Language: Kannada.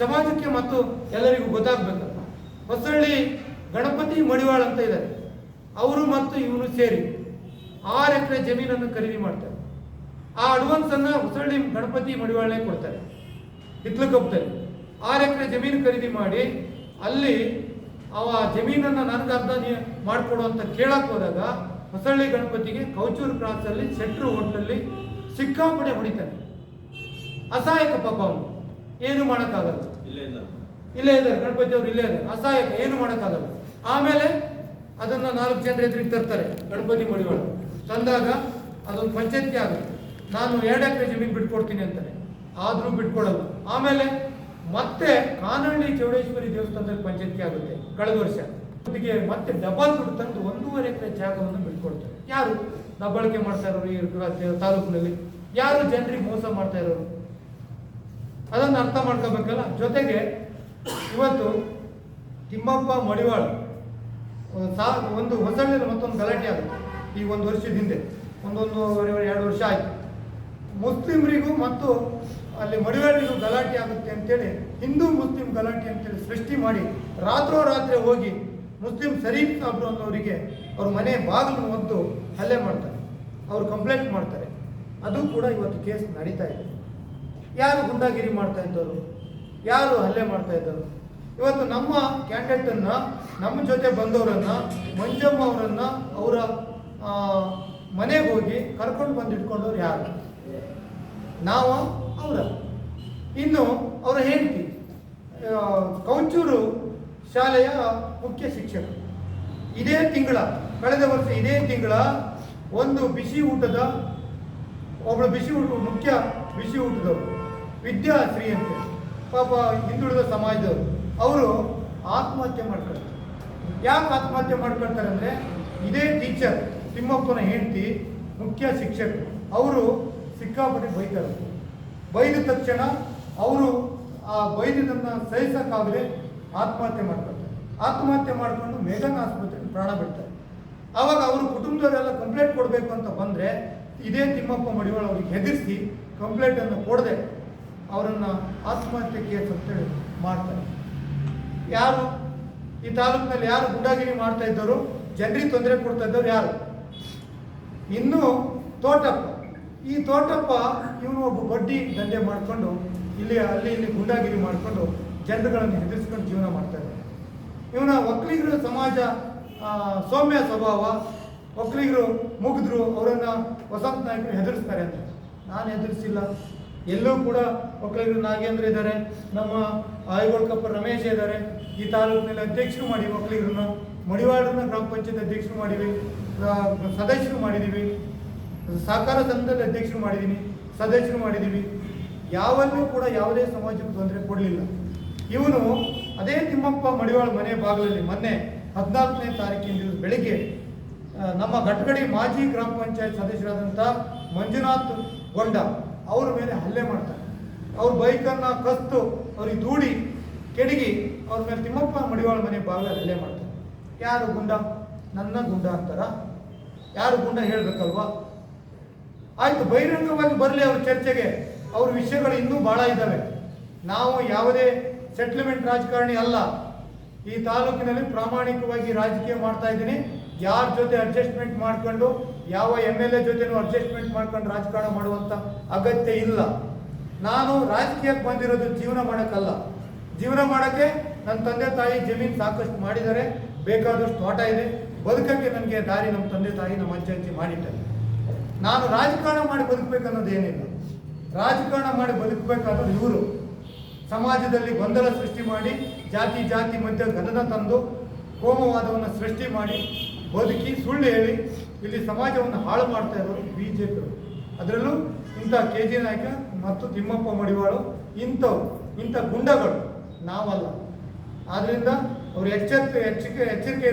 ಸಮಾಜಕ್ಕೆ ಮತ್ತು ಎಲ್ಲರಿಗೂ ಗೊತ್ತಾಗಬೇಕು ಹೊಸಳ್ಳಿ ಗಣಪತಿ ಮಡಿವಾಳ ಅಂತ ಇದ್ದಾರೆ ಅವರು ಮತ್ತು ಇವನು ಸೇರಿ ಆರು ಎಕರೆ ಜಮೀನನ್ನು ಖರೀದಿ ಮಾಡ್ತಾರೆ. ಆ ಅಡ್ವಾನ್ಸ್ ಅನ್ನ ಹೊಸಳ್ಳಿ ಗಣಪತಿ ಮಡಿವಾಳೇ ಕೊಡ್ತಾರೆ. ಹಿತ್ಲಕಪ್ಪದಲ್ಲಿ ಆರು ಎಕರೆ ಜಮೀನು ಖರೀದಿ ಮಾಡಿ ಅಲ್ಲಿ ಅವ ಜಮೀನನ್ನ ನನಗೆ ನೀ ಮಾಡಿಕೊಡು ಅಂತ ಕೇಳಕ್ ಹೋದಾಗ ಹೊಸಳ್ಳಿ ಗಣಪತಿಗೆ ಕೌಚೂರು ಕ್ರಾಸಲ್ಲಿ ಸೆಟ್ರು ಹೋಟ್ಲಲ್ಲಿ ಸಿಕ್ಕಾಪಡೆ ಹೊಡಿತಾನೆ ಅಸಹಾಯಕ ಪಾಪ ಅವನು. ಏನು ಮಾಡೋಕ್ಕಾಗಲ್ಲ. ಇಲ್ಲೇ ಇದ್ದಾರೆ. ಗಣಪತಿ ಅವರು ಇಲ್ಲೇ ಇದ್ದಾರೆ. ಅಸಹಾಯಕ ಏನು ಮಾಡೋಕ್ಕಾಗಲ್ಲ. ಆಮೇಲೆ ಅದನ್ನ ನಾಲ್ಕು ಜನರ ಎದುರಿಗೆ ತರ್ತಾರೆ ಗಣಪತಿ ಮಡಿಗಳು ತಂದಾಗ ಅದೊಂದು ಪಂಚಾಯತಿ ಆಗುತ್ತೆ. ನಾನು ಎರಡು ಎಕರೆ ಜಮೀನು ಬಿಟ್ಕೊಡ್ತೀನಿ ಅಂತಾನೆ ಆದರೂ ಬಿಟ್ಕೊಡಲ್ಲ. ಆಮೇಲೆ ಮತ್ತೆ ಕಾನಹಳ್ಳಿ ಚೌಡೇಶ್ವರಿ ದೇವಸ್ಥಾನದಲ್ಲಿ ಪಂಚಾಯತಿ ಆಗುತ್ತೆ ಕಳೆದ ವರ್ಷ. ಅದಕ್ಕೆ ಮತ್ತೆ ಡಬಲ್ ದುಡ್ಡು ತಂದು ಒಂದೂವರೆ ಎಕರೆ ಜಾಗವನ್ನು ಬಿಟ್ಕೊಡ್ತಾರೆ. ಯಾರು? ದಬ್ಬಾಳಿಕೆ ಮಾಡ್ತಾ ಇರೋರು ಈ ತಾಲೂಕಿನಲ್ಲಿ. ಯಾರು ಜನರಿಗೆ ಮೋಸ ಮಾಡ್ತಾ ಇರೋರು? ಅದನ್ನು ಅರ್ಥ ಮಾಡ್ಕೋಬೇಕಲ್ಲ? ಜೊತೆಗೆ ಇವತ್ತು ತಿಮ್ಮಪ್ಪ ಮಡಿವಾಳ ಸಾ, ಒಂದು ಹೊಸಳ್ಳಿಯಲ್ಲಿ ಮತ್ತೊಂದು ಗಲಾಟೆ ಆಗುತ್ತೆ. ಈ ಒಂದು ವರ್ಷದ ಹಿಂದೆ. ಒಂದೊಂದು ಎರಡು ವರ್ಷ ಆಯಿತು. ಮುಸ್ಲಿಮರಿಗೂ ಮತ್ತು ಅಲ್ಲಿ ಮಡಿವಾಳಿಗೂ ಗಲಾಟೆ ಆಗುತ್ತೆ ಅಂತೇಳಿ, ಹಿಂದೂ ಮುಸ್ಲಿಂ ಗಲಾಟೆ ಅಂತೇಳಿ ಸೃಷ್ಟಿ ಮಾಡಿ ರಾತ್ರೋರಾತ್ರಿ ಹೋಗಿ ಮುಸ್ಲಿಂ ಶರೀಫ್ ಸಾಬ್ರು ಅನ್ನೋರಿಗೆ ಅವ್ರ ಮನೆ ಬಾಗಿಲು ಒದ್ದು ಹಲ್ಲೆ ಮಾಡ್ತಾರೆ. ಅವ್ರು ಕಂಪ್ಲೇಂಟ್ ಮಾಡ್ತಾರೆ. ಅದು ಕೂಡ ಇವತ್ತು ಕೇಸ್ ನಡೀತಾ ಇದೆ. ಯಾರು ಗುಂಡಾಗಿರಿ ಮಾಡ್ತಾ ಇದ್ದವರು? ಯಾರು ಹಲ್ಲೆ ಮಾಡ್ತಾ ಇದ್ದರು ಇವತ್ತು ನಮ್ಮ ಕ್ಯಾಂಡಿಡೇಟ್ ಅನ್ನ, ನಮ್ಮ ಜೊತೆ ಬಂದವರನ್ನ, ಮಂಜಮ್ಮ ಅವರನ್ನ ಅವರ ಮನೆಗೆ ಹೋಗಿ ಕರ್ಕೊಂಡು ಬಂದು ಇಟ್ಕೊಂಡವ್ರು ಯಾರು? ನಾವು ಅವರ. ಇನ್ನು ಅವರ ಹೆಂಡತಿ ಕೌಚೂರು ಶಾಲೆಯ ಮುಖ್ಯ ಶಿಕ್ಷಕ. ಇದೇ ತಿಂಗಳ, ಕಳೆದ ವರ್ಷ ಇದೇ ತಿಂಗಳ ಒಂದು ಬಿಸಿ ಊಟದ ಒಬ್ಬಳು ಬಿಸಿ ಊಟ, ಮುಖ್ಯ ಬಿಸಿ ಊಟದವರು ವಿದ್ಯಾಶ್ರೀ ಅಂತ. ಪಾಪ ಹಿಂದುಳಿದ ಸಮಾಜದವರು. ಅವರು ಆತ್ಮಹತ್ಯೆ ಮಾಡ್ಕೊಳ್ತಾರೆ. ಯಾಕೆ ಆತ್ಮಹತ್ಯೆ ಮಾಡ್ಕೊಳ್ತಾರೆ ಅಂದರೆ ಇದೇ ಟೀಚರ್ ತಿಮ್ಮಪ್ಪನ ಹೆಂಡತಿ, ಮುಖ್ಯ ಶಿಕ್ಷಕರು. ಅವರು ಸಿಕ್ಕಾಪಟ್ಟೆ ಬೈತಾರೆ. ಬೈದ ತಕ್ಷಣ ಅವರು ಆ ಬೈದನ್ನು ಸಹಿಸೋಕ್ಕಾಗದೆ ಆತ್ಮಹತ್ಯೆ ಮಾಡ್ಕೊಳ್ತಾರೆ. ಆತ್ಮಹತ್ಯೆ ಮಾಡಿಕೊಂಡು ಮೇಘನ್ ಆಸ್ಪತ್ರೆಗೆ ಪ್ರಾಣ ಬಿಡ್ತಾರೆ. ಆವಾಗ ಅವರು ಕುಟುಂಬದವರೆಲ್ಲ ಕಂಪ್ಲೇಂಟ್ ಕೊಡಬೇಕು ಅಂತ ಬಂದರೆ ಇದೇ ತಿಮ್ಮಪ್ಪ ಮಡಿವಾಳ ಅವ್ರಿಗೆ ಹೆದರಿಸಿ ಕಂಪ್ಲೇಂಟನ್ನು ಕೊಡದೆ ಅವರನ್ನು ಆತ್ಮಹತ್ಯೆ ಕೇಸ್ ಅಂತೇಳಿ ಮಾಡ್ತಾರೆ. ಯಾರು? ಈ ತಾಲೂಕಿನಲ್ಲಿ ಯಾರು ಗುಂಡಾಗಿರಿ ಮಾಡ್ತಾ ಇದ್ದವರು? ಜನರಿಗೆ ತೊಂದರೆ ಕೊಡ್ತಾ ಇದ್ದವ್ರು ಯಾರು? ಇನ್ನು ತೋಟಪ್ಪ. ಈ ತೋಟಪ್ಪ ಇವನು ಒಬ್ಬ ಬಡ್ಡಿ ದಂಧೆ ಮಾಡಿಕೊಂಡು ಇಲ್ಲಿ, ಅಲ್ಲಿ ಇಲ್ಲಿ ಗುಂಡಾಗಿರಿ ಮಾಡಿಕೊಂಡು ಜನರುಗಳನ್ನು ಹೆದರಿಸ್ಕೊಂಡು ಜೀವನ ಮಾಡ್ತಾ ಇದ್ದಾನೆ. ಇವನ ಒಕ್ಕಲಿಗರು ಸಮಾಜ ಸೌಮ್ಯ ಸ್ವಭಾವ, ಒಕ್ಕಲಿಗರು ಮುಗಿದ್ರು, ಅವರನ್ನು ವಸಂತ ನಾಯಕರು ಹೆದರಿಸ್ತಾರೆ ಅಂತ. ನಾನು ಹೆದರಿಸಿಲ್ಲ. ಎಲ್ಲೂ ಕೂಡ ಒಕ್ಕಲಿಗರು ನಾಗೇಂದ್ರ ಇದ್ದಾರೆ, ನಮ್ಮ ಆಯ್ಗೊಳ್ಕಪ್ಪ ರಮೇಶ್ ಇದ್ದಾರೆ, ಈ ತಾಲೂಕಿನಲ್ಲಿ ಅಧ್ಯಕ್ಷರು ಮಾಡಿ ಒಕ್ಕಲಿಗರನ್ನ ಮಡಿವಾಡನ ಗ್ರಾಮ ಪಂಚಾಯತ್ ಅಧ್ಯಕ್ಷರು ಮಾಡಿವಿ ಸದಸ್ಯರು ಮಾಡಿದ್ದೀವಿ ಸಹಕಾರ ಸಂಘದ ಅಧ್ಯಕ್ಷರು ಮಾಡಿದ್ದೀನಿ ಸದಸ್ಯರು ಮಾಡಿದ್ದೀವಿ ಯಾವಲ್ಲೂ ಕೂಡ ಯಾವುದೇ ಸಮಾಜಕ್ಕೆ ತೊಂದರೆ ಕೊಡಲಿಲ್ಲ. ಇವನು ಅದೇ ತಿಮ್ಮಪ್ಪ ಮಡಿವಾಳ ಮನೆ ಬಾಗಿಲಲ್ಲಿ ಮೊನ್ನೆ ಹದಿನಾಲ್ಕನೇ ತಾರೀಕಿನ ದಿವಸ ಬೆಳಿಗ್ಗೆ ನಮ್ಮ ಘಟಗಡಿ ಮಾಜಿ ಗ್ರಾಮ ಪಂಚಾಯತ್ ಸದಸ್ಯರಾದಂಥ ಮಂಜುನಾಥ್ ಗೊಂಡ ಅವ್ರ ಮೇಲೆ ಹಲ್ಲೆ ಮಾಡ್ತಾರೆ. ಅವ್ರ ಬೈಕನ್ನು ಕಸ್ತು, ಅವ್ರಿಗೆ ದೂಡಿ, ಕೆಡಗಿ ಅವ್ರ ಮೇಲೆ ತಿಮ್ಮಪ್ಪ ಮಡಿವಾಳ ಮನೆ ಬಾಗಿಲಲ್ಲಿ ಹಲ್ಲೆ ಮಾಡ್ತಾರೆ. ಯಾರು ಗುಂಡ? ನನ್ನ ಗುಂಡ ಅಂತಾರ. ಯಾರು ಗುಂಡ ಹೇಳ್ಬೇಕಲ್ವಾ? ಆಯ್ತು, ಬಹಿರಂಗವಾಗಿ ಬರಲಿ ಅವ್ರ ಚರ್ಚೆಗೆ. ಅವ್ರ ವಿಷಯಗಳು ಇನ್ನೂ ಬಹಳ ಇದ್ದಾವೆ. ನಾವು ಯಾವುದೇ ಸೆಟ್ಲ್ಮೆಂಟ್ ರಾಜಕಾರಣಿ ಅಲ್ಲ. ಈ ತಾಲೂಕಿನಲ್ಲಿ ಪ್ರಾಮಾಣಿಕವಾಗಿ ರಾಜಕೀಯ ಮಾಡ್ತಾ ಇದ್ದೀನಿ. ಯಾರ ಜೊತೆ ಅಡ್ಜಸ್ಟ್ಮೆಂಟ್ ಮಾಡ್ಕೊಂಡು, ಯಾವ ಎಂ ಎಲ್ ಎ ಜೊತೆನೂ ಅಡ್ಜಸ್ಟ್ಮೆಂಟ್ ಮಾಡ್ಕೊಂಡು ರಾಜಕಾರಣ ಮಾಡುವಂತ ಅಗತ್ಯ ಇಲ್ಲ. ನಾನು ರಾಜಕೀಯಕ್ಕೆ ಬಂದಿರೋದು ಜೀವನ ಮಾಡೋಕ್ಕಲ್ಲ. ಜೀವನ ಮಾಡೋಕ್ಕೆ ನನ್ನ ತಂದೆ ತಾಯಿ ಜಮೀನು ಸಾಕಷ್ಟು ಮಾಡಿದ್ದಾರೆ, ಬೇಕಾದಷ್ಟು ತೋಟ ಇದೆ, ಬದುಕಕ್ಕೆ ನನಗೆ ದಾರಿ ನಮ್ಮ ತಂದೆ ತಾಯಿ ನಮ್ಮ ಅಜ್ಜಿ ಅಜ್ಜಿ ಮಾಡಿದ್ದಾರೆ. ನಾನು ರಾಜಕಾರಣ ಮಾಡಿ ಬದುಕಬೇಕನ್ನೋದು ಏನಿಲ್ಲ. ರಾಜಕಾರಣ ಮಾಡಿ ಬದುಕಬೇಕಾದ್ರೆ ಇವರು. ಸಮಾಜದಲ್ಲಿ ಗೊಂದಲ ಸೃಷ್ಟಿ ಮಾಡಿ, ಜಾತಿ ಜಾತಿ ಮಧ್ಯೆ ಗದನ ತಂದು ಕೋಮವಾದವನ್ನು ಸೃಷ್ಟಿ ಮಾಡಿ ಬದುಕಿ ಸುಳ್ಳು ಹೇಳಿ ಇಲ್ಲಿ ಸಮಾಜವನ್ನು ಹಾಳು ಮಾಡ್ತಾ ಇರೋದು ಬಿ ಜೆ ಅದರಲ್ಲೂ ಇಂಥ ಕೆ ಜಿ ನಾಯಕ ಮತ್ತು ತಿಮ್ಮಪ್ಪ ಮಡಿವಾಳು ಇಂಥವು ಇಂಥ ಗುಂಡಗಳು ನಾವಲ್ಲ ಆದ್ದರಿಂದ ಅವ್ರು ಎಚ್ಚರಿಕೆ ಎಚ್ಚರಿಕೆ ಎಚ್ಚರಿಕೆ.